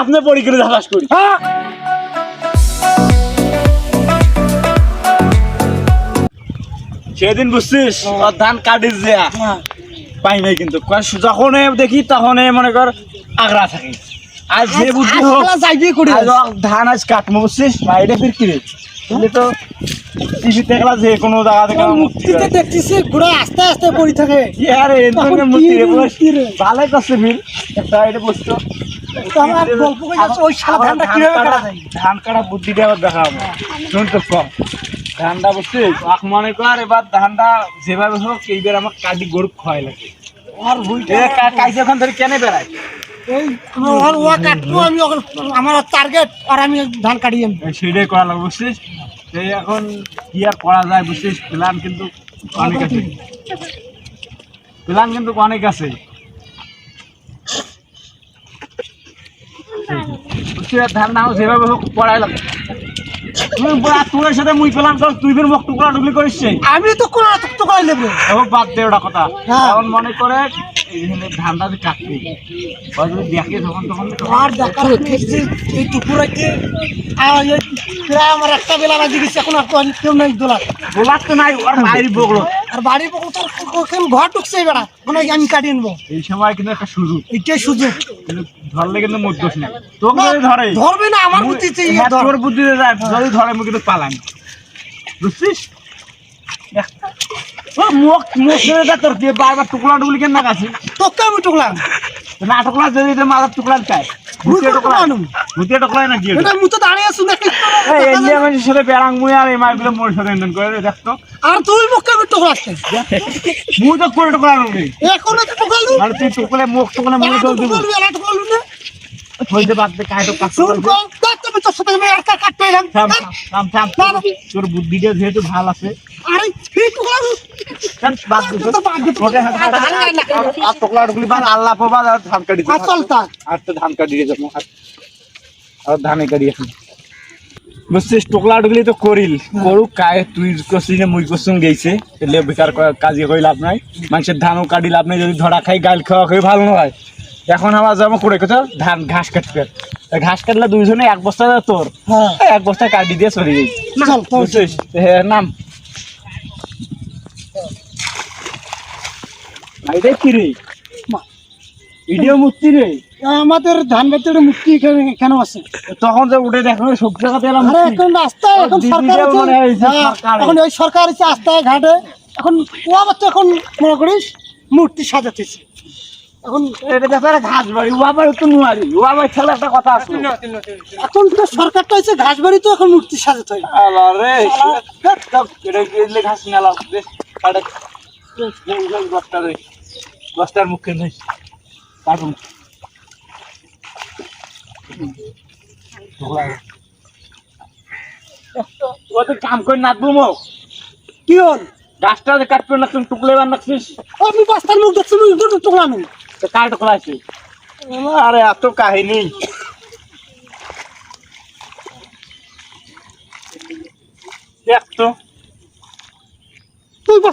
আপনি করে ধারাস করি। হ্যাঁ। সেদিন বুঝছিস ধান কাটিস যে। পাই নাই কিন্তু। যখন দেখি তখন মনে কর আগ্রা থাকে। আজ যে বুদ্ধি হোক ধান আজ কাটবো বুঝছিস? বাইরে ফির কিরে তাহলে তো টিভিতে গেলা যে কোনো জায়গা থেকে আমার মুক্তি মুক্তিতে দেখতেছি ঘোড়া আস্তে আস্তে পড়ি থাকে। আরে এর জন্য মুক্তি রে করছে একটা এটা বসতো ধান কাটা- বুদ্ধিটা আবার কম। ধানটা বুঝছিস আখ মনে কর এবার ধানটা যেভাবে হোক এইবার আমার কাটি গরু খাওয়াই লাগে। আর কাইছে কেনে বেড়ায়? এই আমার টার্গেট আর আমি ধান কাটিয়ে সেটাই করা লাগবে বুঝছিস? এই এখন কি আর করা যায় বুঝছিস প্ল্যান কিন্তু অনেক আছে। প্ল্যান কিন্তু অনেক আছে। ধান না যেভাবে হোক পড়াই লাগবে। তুই বড়- তোর সাথে মুই প্ল্যান কর তুই ফের মুখ টুকরা টুকলি করিস সেই। আমি তো করে নেব। বাদ দে ওটা কথা। হ্যাঁ। এখন মনে করে দেখে তখন তখন আর হচ্ছে এই টুকুরাকে আর প্রায় আমার একটা বেলা বাজে গেছে এখন আর কেউ নেই দোলার। গোলাপ তো নাই বগলো। আর বাড়ি বকল তোর ওখানে ঘর ঢুকছে বেড়া কোনো আমি কাটিয়ে নেব। এই সময় কিন্তু একটা সুযোগ। এইটাই সুযোগ। কিন্তু ধরলে কিন্তু মুখ দোষ নেই। তোকে যদি ধরে ধরবে না আমার মুই- বুদ্ধিতে হ্যাঁ, তোর বুদ্ধিতে যায় যদি ধরে মুখ কিন্তু পালাম বুঝছিস? মুখ মুখ ধরে দেখ তোর দিয়ে বারবার টুকলা টুকলি কেন না কাছে তোকে আমি টুকলাম না টুকলা যদি মাথার টুকলা চাই। টুকলা টুকলা আর তুই মুখকে আমি টুকলাচ্ছে তো করে টুকলা এখন তুই টুকলে মুখ টুকলে মুখ না? হইতে কম দেখ তুমি তোর সাথে আমি একটা কাটতে থাম থাম তোর বুদ্ধিটা যেহেতু ভালো আছে। আরে এই টুকলি বাদ আল্লাহ পাবা আর ধান কাটি আর চল তা আর তো ধান কাটি যাব আর- আর ধানে কাটি বুঝছিস টুকলা টুকলি তো করিল। করুক কায় তুই করছিস না মুই করছুম গেছে এলে বেকার কাজে করি লাভ নাই। মানুষের ধানও কাটি লাভ নাই যদি ধরা খাই গাল খাওয়া খাই ভালো নয়। এখন আবার যাব করে কোথাও? ধান ঘাস কাটবে ঘাস কাটলে দুইজনে এক বস্তা তোর। হ্যাঁ। এক বস্তা কাটি দিয়ে চলে যাই। হ্যাঁ নাম। এটাই কি রে ভিডিও মুক্তি রে। আমাদের ধান বেতের মুক্তি কেন আছে। তখন যে উঠে দেখো সব জায়গাতে এলাম আরে এখন রাস্তায় এখন সরকার হয় যে সরকারে। এখন ওই সরকার আছে রাস্তায় ঘাটে। এখন ও আবার তো এখন মনে করিস মূর্তি সাজাতেছে। এখন এটা ঘাস বাড়ি। ও আবার একটু নুয়ারি। ও আবার ছেলে একটা কথা আছে। এখন তো সরকারটা হচ্ছে ঘাস বাড়ি তো এখন মূর্তি সাজাতে হয়। এটা ঘাস কাটে। দশটা রে দশটার মুখে নেই কাটুন ও তো কাম করে নাচবো মো। কি হল? গাছটা কাটবে না তুমি টুকলে বানাচ্ছিস আমি বাস্তার মুখ দেখছি মুখ দুটো টুকরা নেই তো কার টুকলা আছে? আরে এত কাহিনী। দেখ তো তুই বাস্তা দেখছি মুখ কাটি না মুখ কাটি টুকলা টুকলি শুরু করে টুকরা আন্দা শুন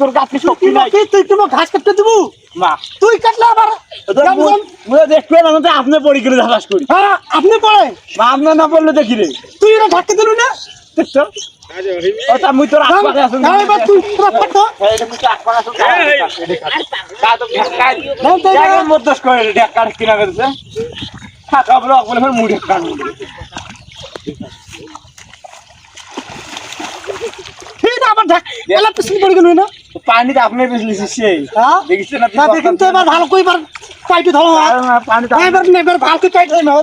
তোর গাছে শক্তি নাই? তুই ঘাস কাটতে দিব। না। তুই কাটলে আবার আপনি পড়ি করে ধারাস করি। হ্যাঁ আপনি পড়ে বা আপনার না বললে দেখি রে। তুই এটা ঢাকতে দিলু না? দেখছ ওটা মুই তোর আশপাশে আসুন হ্যাঁ তুই আশপাশে হ্যাঁ? মধ্যে কিনা করেছে। থাকা বলে বলে মুড়ি। मला पिसली पड गेलो ना पाणी तर आपने पिसली शिष्य आहे हा देखिसते ना ता देखिन ते बा झालं कोई बार पाइट धळो हा पाणी तर नाही बार नाही बार पाइट धळो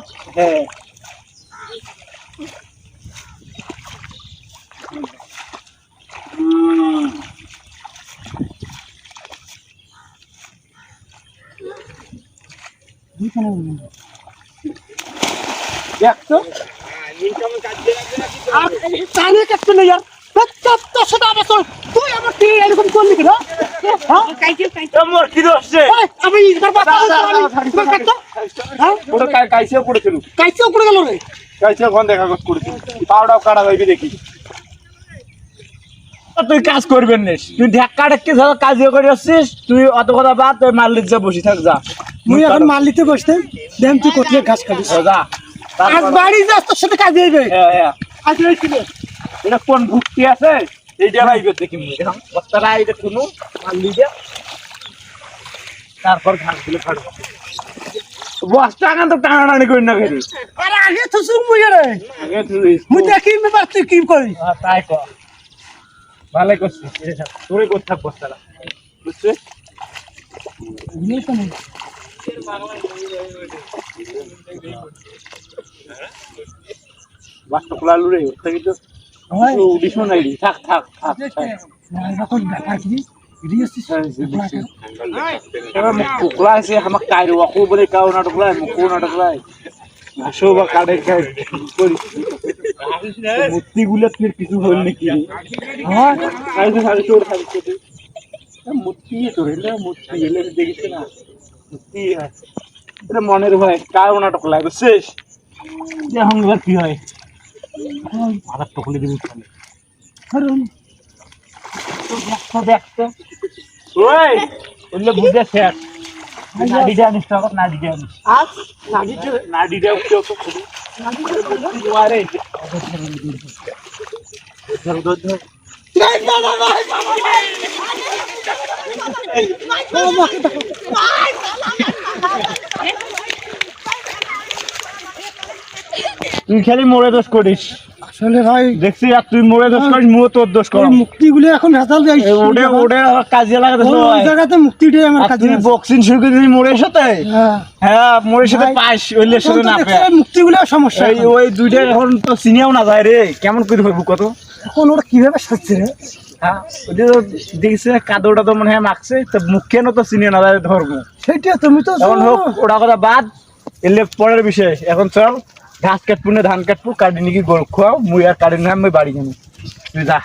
यार तो आ ये काम काज नहीं यार তোর সাথে তুই আমার তুই এরকম করলি কেন? আমি কাইসেও গেল রে। ঘন দেখা করেছিল। কাটা দেখি। তুই কাজ করবেন না। তুই ঢাকা ঢাকি ধর কাজ করে আসছিস তুই অত কথা বাদ তুই মাল্লিক যা বসে থাক যা। মুই এখন মালিতে বসতে দেন তুই কোথায় ঘাস খাবিস ও, যা। আজ বাড়ি যাস তোর সাথে কাজে হ্যাঁ, হ্যাঁ। আজ এটা কোন ভুক্তি আছে? এইটা রাইবে দেখি এখন বস্তাটা এইটা শুনু মাল্লি দে তারপর ঘাসগুলো কাটবো বস্তা এখন তো টানাটানি করি না ফেরি আরে আগে তো শুন মুই রে। মুই দেখি মেবার তুই কি করিস হ্যাঁ, তাই কর। এই থাক, তোরে করতে থাক বস্তাটা। বুঝছিস? বাসটা খোলা লুড়ে ওর থেকে তো হয়। থাক থাক কি? কুকলা আছে আমাক কাইরো আকো বলে কাও নাটক লাই মুখ নাটক লাই আসো বা কাড়ে খাই করি মূর্তি গুলো ফির কিছু হল নাকি? হ্যাঁ। চোর মূর্তি তো রে মূর্তি এলে দেখিস না মূর্তি হয়। মনের ভয় কাও নাটক বুঝছিস যে এবার কি হয়। মাথা টকলে দিবি কারণ দেখতো দেখতো ওই বললে বুঝে শেষ নাডিটা আনিস তো নাডিটা আনিস আজ নাডিটা উঠে খুবই আরে ধর ধর ধর তুই খালি মোড়ে দোষ করিস। আসলে ভাই দেখছি আর তুই মোড়ে দোষ করিস মুও তোর দোষ কর মুক্তিগুলো এখন হাতাল যাই ওডে ওডে কাজে লাগাতে ওই জায়গাতে মুক্তিটাই আমার কাছে তুই বক্সিং শুরু করে দিলি মোড়ের সাথে? হ্যাঁ। হ্যাঁ মোড়ের সাথে পাস ওইলের সাথে না মুক্তিগুলো সমস্যা এই ওই দুইটা এখন তো চিনিয়াও না যায় রে। কেমন করে ধরবো কত? এখন ওরা কীভাবে সাজছে রে? হ্যাঁ দেখছি কাদোটা তো মনে হয় মাখছে তো মুখ তো না ধরবো। সেটা তুমি তো হোক ওটা কথা বাদ এলে পরের বিষয়। এখন চল। ঘাস কাটবো না, ধান কাটবো, কাটি নাকি গরু খাওয়াও মুই আর কাটি না আমি বাড়ি যাব তুই যা।